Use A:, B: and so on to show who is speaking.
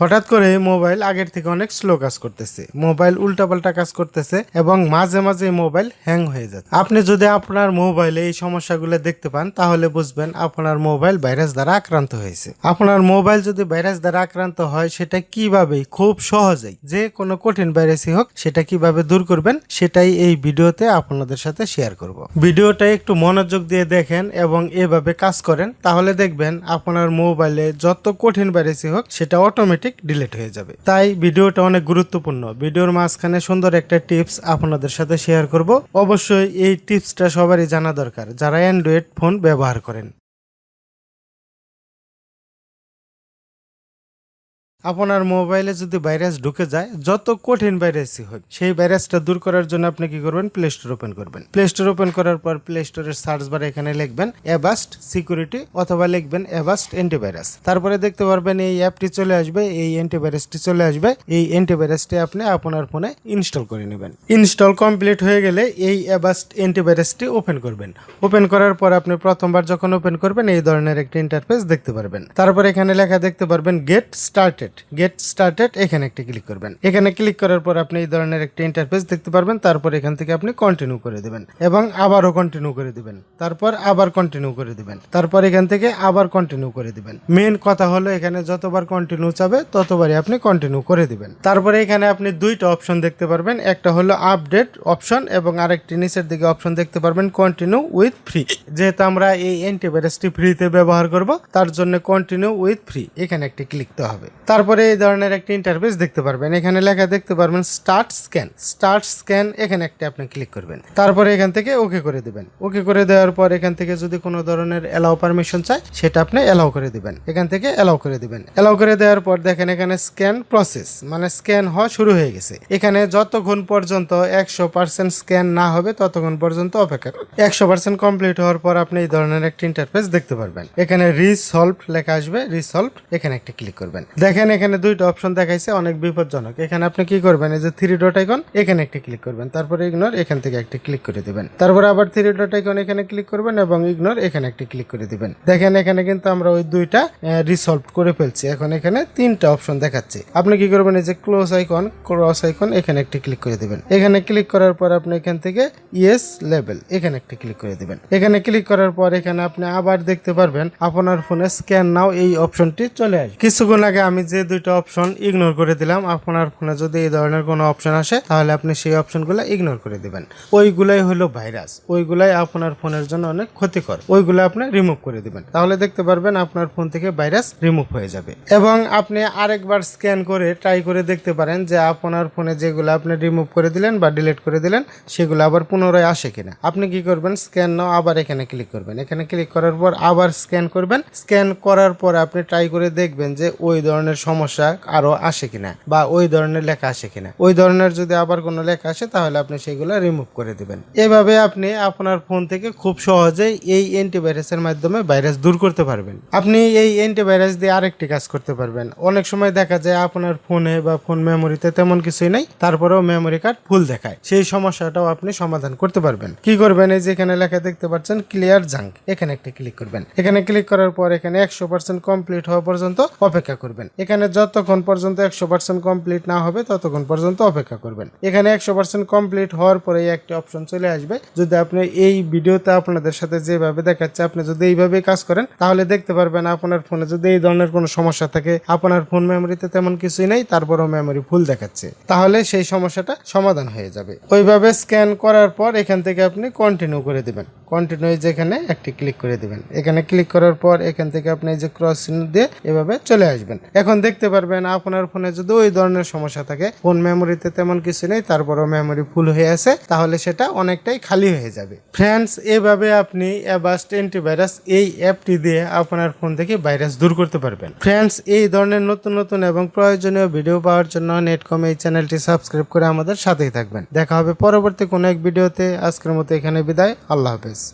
A: হঠাৎ করে মোবাইল আগের থেকে অনেক স্লো কাজ করতেছে। মোবাইল উল্টাপাল্টা কাজ করতেছে এবং মাঝে মাঝে মোবাইল হ্যাং হয়ে যাচ্ছে। আপনি যদি আপনার মোবাইলে এই সমস্যাগুলো দেখতে পান, তাহলে বুঝবেন আপনার মোবাইল ভাইরাস দ্বারা আক্রান্ত হয়েছে। আপনার মোবাইল যদি ভাইরাস দ্বারা আক্রান্ত হয়, সেটা কীভাবে খুব সহজেই। যে কোনো কঠিন ভাইরাসই হোক, সেটা কীভাবে দূর করবেন, সেটাই এই ভিডিওতে আপনাদের সাথে শেয়ার করব। ভিডিওটা একটু মনোযোগ দিয়ে দেখেন এবং এভাবে কাজ করেন, তাহলে দেখবেন আপনার মোবাইলে যত কঠিন ভাইরাসই হোক, সেটা অটোমেটিক ডিলিট হয়ে যাবে। তাই ভিডিওটা অনেক গুরুত্বপূর্ণ। ভিডিওর মাঝখানে সুন্দর একটা টিপস আপনাদের সাথে শেয়ার করব। অবশ্যই এই টিপসটা সবারই জানা দরকার, যারা অ্যান্ড্রয়েড ফোন ব্যবহার করেন। আপনার মোবাইলে যদি ভাইরাস ঢুকে যায়, যত কঠিন ভাইরাসই হোক, সেই ভাইরাসটা দূর করার জন্য আপনি কি করবেন? প্লে স্টোর ওপেন করবেন। প্লে স্টোর ওপেন করার পর প্লে স্টোরের সার্চ বারে এখানে লিখবেন অ্যাবাস্ট সিকিউরিটি অথবা লিখবেন অ্যাবাস্ট অ্যান্টিভাইরাস তারপরে দেখতে পারবেন এই অ্যাপটি চলে আসবে, এই অ্যান্টিভাইরাসটি চলে আসবে, এই অ্যান্টিভাইরাসটি আপনি আপনার ফোনে ইনস্টল করে নেবেন। ইনস্টল কমপ্লিট হয়ে গেলে এই অ্যাবাস্ট অ্যান্টিভাইরাসটি ওপেন করবেন। ওপেন করার পর আপনি প্রথমবার যখন ওপেন করবেন, এই ধরনের একটা ইন্টারফেস দেখতে পারবেন। তারপর এখানে লেখা দেখতে পারবেন গেট স্টার্টেড গেট স্টার্টেড এখানে একটি ক্লিক করবেন। এখানে ক্লিক করার পর আপনি এই ধরনের একটি ইন্টারফেস দেখতে পারবেন, তারপর এখান থেকে আপনি কন্টিনিউ করে দিবেন এবং আবারও কন্টিনিউ করে দিবেন। তারপর আবার কন্টিনিউ করে দিবেন। তারপর এখান থেকে আবার কন্টিনিউ করে দিবেন। মেন কথা হলো এখানে যতবার কন্টিনিউ চাবে, ততবারই আপনি কন্টিনিউ করে দিবেন। তারপরে এখানে আপনি দুইটা অপশন দেখতে পারবেন। একটা হলো আপডেট অপশন এবং আরেকটি নিচের দিকে অপশন দেখতে পারবেন কন্টিনিউ উইথ ফ্রি যেহেতু আমরা এই অ্যান্টিভাইরাসটি ফ্রিতে ব্যবহার করব, তার জন্য কন্টিনিউ উইথ ফ্রি এখানে একটি ক্লিক দিতে হবে। তারপরে এই ধরনের একটি ইন্টারফেস দেখতে পারবেন। এখানে লেখা দেখতে পারবেন স্টার্ট স্ক্যান স্টার্ট স্ক্যান এখানে একটা আপনি ক্লিক করবেন। তারপরে এখান থেকে ওকে করে দিবেন। ওকে করে দেওয়ার পর এখান থেকে যদি কোনো ধরনের অ্যালাউ পারমিশন চাই সেটা আপনি অ্যালাউ করে দিবেন। এখান থেকে অ্যালাউ করে দিবেন। এলাও করে দেওয়ার পর দেখেন এখানে স্ক্যান প্রসেস মানে স্ক্যান হওয়া শুরু হয়ে গেছে। এখানে যতক্ষণ পর্যন্ত একশো পার্সেন্ট স্ক্যান না হবে, ততক্ষণ পর্যন্ত অপেক্ষা একশো পার্সেন্ট কমপ্লিট হওয়ার পর আপনি এই ধরনের একটা ইন্টারফেস দেখতে পারবেন। এখানে রিসলভ লেখা আসবে রিসলভ এখানে একটা ক্লিক করবেন। দেখেন এখানে দুইটা অপশন দেখাইছে, অনেক বিপজ্জনক। এখানে আপনি কি করবেন, এই যে থ্রি ডট আইকন এখানে একটা ক্লিক করবেন। তারপরে ইগনোর এখান থেকে একটা ক্লিক করে দিবেন। তারপর আবার থ্রি ডট আইকন এখানে ক্লিক করবেন এবং ইগনোর এখানে একটা ক্লিক করে দিবেন। দেখেন, এখানে কিন্তু আমরা ওই দুইটা রিসলভ করে ফেলছি। এখন এখানে তিনটা অপশন দেখাচ্ছে। আপনি কি করবেন, এই যে ক্লোজ আইকন ক্রস আইকন এখানে একটা ক্লিক করে দিবেন। এখানে ক্লিক করার পর আপনি এখান থেকে ইয়েস লেভেল এখানে একটা ক্লিক করে দিবেন। এখানে ক্লিক করার পর এখানে আপনি আবার দেখতে পারবেন, আপনার ফোনে স্ক্যান নাও এই অপশনটি চলে আসবে। কিছুক্ষণ আগে আমি যে দুইটা অপশন ইগনোর করে দিলাম, আপনার ফোনে যদি এই ধরনের কোনো অপশন আসে, তাহলে আপনি সেই অপশনগুলো ইগনোর করে দিবেন। ওইগুলাই হলো ভাইরাস ওইগুলাই আপনার ফোনের জন্য অনেক ক্ষতিকর। ওইগুলো আপনি রিমুভ করে দিবেন। তাহলে দেখতে পারবেন আপনার ফোন থেকে ভাইরাস রিমুভ হয়ে যাবে। এবং আপনি আরেকবার স্ক্যান করে ট্রাই করে দেখতে পারেন যে আপনার ফোনে যেগুলো আপনি রিমুভ করে দিলেন বা ডিলিট করে দিলেন, সেগুলো আবার পুনরায় আসে কিনা। আপনি কি করবেন? স্ক্যান নাও, আবার এখানে ক্লিক করবেন। এখানে ক্লিক করার পর আবার স্ক্যান করবেন। স্ক্যান করার পর আপনি ট্রাই করে দেখবেন যে ওই ধরনের সমস্যা আরও আসে কিনা বা ওই ধরনের লেখা আসে কিনা? ওই ধরনের যদি আবার কোনো লেখা আসে, তাহলে আপনি সেগুলো রিমুভ করে দিবেন। এভাবে আপনি আপনার ফোন থেকে খুব সহজেই এই অ্যান্টিভাইরাসের মাধ্যমে ভাইরাস দূর করতে পারবেন। আপনি এই অ্যান্টিভাইরাস দিয়ে আরেকটি কাজ করতে পারবেন। অনেক সময় দেখা যায় আপনার ফোনে বা ফোন মেমোরিতে তেমন কিছুই নাই, তারপরেও মেমোরি কার্ড ফুল দেখায়। সেই সমস্যাটাও আপনি সমাধান করতে পারবেন। কি করবেন? এই যে এখানে লেখা দেখতে পাচ্ছেন ক্লিয়ার জাঙ্ক এখানে একটা ক্লিক করবেন। এখানে ক্লিক করার পর এখানে একশো পার্সেন্ট কমপ্লিট হওয়া পর্যন্ত অপেক্ষা করবেন। এখানে যতক্ষণ পর্যন্ত একশো পার্সেন্ট কমপ্লিট না হবে, ততক্ষণ পর্যন্ত অপেক্ষা করবেন। এখানে একশো পার্সেন্ট কমপ্লিট হওয়ার পরে একটি অপশন চলে আসবে। যদি আপনি এই ভিডিওতে আপনাদের সাথে যেভাবে দেখাচ্ছে, আপনি যদি এইভাবে কাজ করেন, তাহলে দেখতে পারবেন আপনার ফোনে যদি এই ধরনের কোনো সমস্যা থাকে, আপনার ফোন মেমোরিতে তেমন কিছুই নেই, তারপরেও মেমোরি ফুল দেখাচ্ছে। তাহলে সেই সমস্যাটা সমাধান হয়ে যাবে। ওইভাবে স্ক্যান করার পর এখান থেকে আপনি কন্টিনিউ করে দিবেন। কন্টিনিউ যেখানে একটি ক্লিক করে দিবেন। এখানে ক্লিক করার পর এখান থেকে আপনি এই যে ক্রস চিহ্ন দিয়ে এভাবে চলে আসবেন। এখন দেখতে পারবেন, আপনার ফোনে যদি ওই ধরনের সমস্যা থাকে, ফোন মেমোরিতে তেমন কিছু নেই, তারপরও মেমোরি ফুল হয়ে আছে, তাহলে সেটা অনেকটাই খালি হয়ে যাবে। ফ্রেন্ডস এভাবে আপনি অ্যাবাস্ট অ্যান্টিভাইরাস এই অ্যাপটি দিয়ে আপনার ফোন থেকে ভাইরাস দূর করতে পারবেন। ফ্রেন্ডস এই ধরনের নতুন নতুন এবং প্রয়োজনীয় ভিডিও পাওয়ার জন্য নেটকম এই চ্যানেলটি সাবস্ক্রাইব করে আমাদের সাথেই থাকবেন। দেখা হবে পরবর্তী কোনো এক ভিডিওতে আজকের মতো এখানে বিদায়। আল্লাহ হাফেজ।